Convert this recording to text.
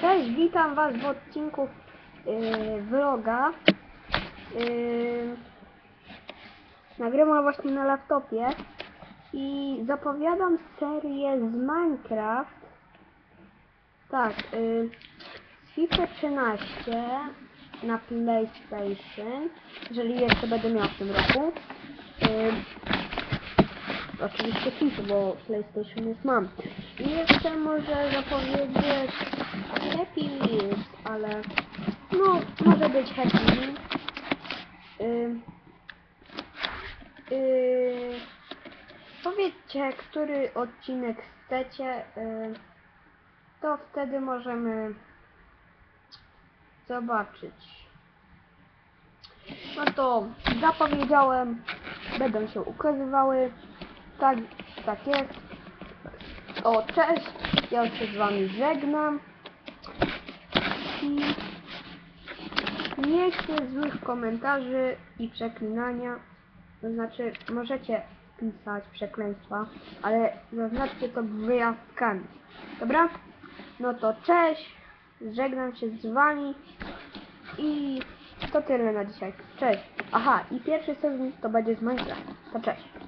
Cześć, witam Was w odcinku yy, vloga. Yy, nagrywam właśnie na laptopie i zapowiadam serię z Minecraft. Tak, yy, FIFA 13 na PlayStation, jeżeli jeszcze będę miał w tym roku. Yy, oczywiście FIFA, bo PlayStation już mam. I jeszcze może zapowiedzieć ale no, może być Happy. Ym, yy, powiedzcie, który odcinek chcecie, yy, to wtedy możemy zobaczyć. No to zapowiedziałem, będą się ukazywały. Tak, tak jest. O, cześć, ja się z wami żegnam. I nie chcę złych komentarzy i przeklinania. To znaczy, możecie pisać przekleństwa, ale zaznaczcie to wyjątkami. Dobra? No to cześć, żegnam się z wami i to tyle na dzisiaj. Cześć. Aha, i pierwszy sezon to będzie z Minecraft. To cześć.